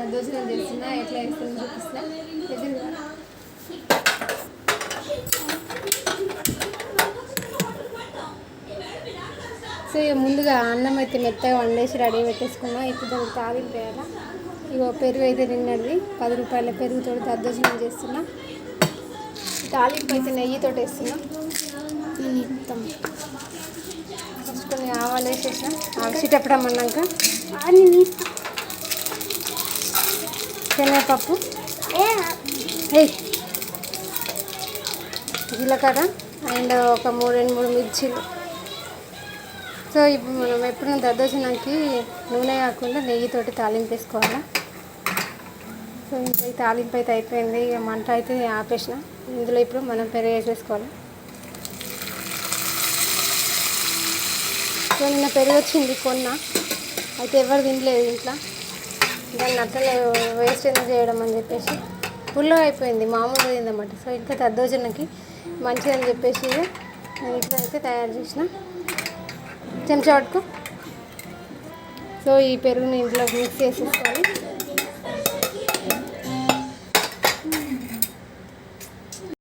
దద్దోజనం చేస్తున్నా ఎట్లా వేస్తుందో చూపిస్తా దగ్గర రా. సో ఇక ముందుగా అన్నం అయితే మెత్తగా వండేసి రెడీ పెట్టేసుకున్నా. ఇప్పుడు దానికి తాలింపు వేయాలా? ఇగో పెరుగు అయితే నిన్నది పది రూపాయల పెరుగుతో దద్దోజనం చేస్తున్నా. తాలింపు అయితే నెయ్యితో వేస్తున్నా. ఇస్తాం ఫస్ట్ కొన్ని ఆవాలు వేసేసిన. అని ఇస్తాం శనగపప్పు. ఏ జీలకర్ర అండ్ ఒక మూడు రెండు మూడు మిర్చీలు. సో ఇప్పుడు మనం ఎప్పుడు దద్దోజనానికి నూనె కాకుండా నెయ్యితోటి తాలింపు వేసుకోవాలా? సో ఇంకా ఈ తాలింపు అయితే అయిపోయింది. ఇక మంట అయితే ఆపేసిన. ఇందులో ఇప్పుడు మనం పెరుగు వేసేసుకోవాలి? సో నిన్న పెరుగు వచ్చింది కొన్న. అయితే ఎవరు తినలేదు ఇంట్లో. దాన్ని అట్లనే వేస్ట్ ఎందుకు చేయడం అని చెప్పేసి పుల్ల అయిపోయింది మామూలుగా అయిందన్నమాట సో ఇంకా దద్దోజనకి మంచిదని చెప్పేసి ఇట్లా అయితే తయారు చేసిన చెంచా సో ఈ పెరుగుని ఇంట్లో మిక్స్ చేసేసుకోవాలి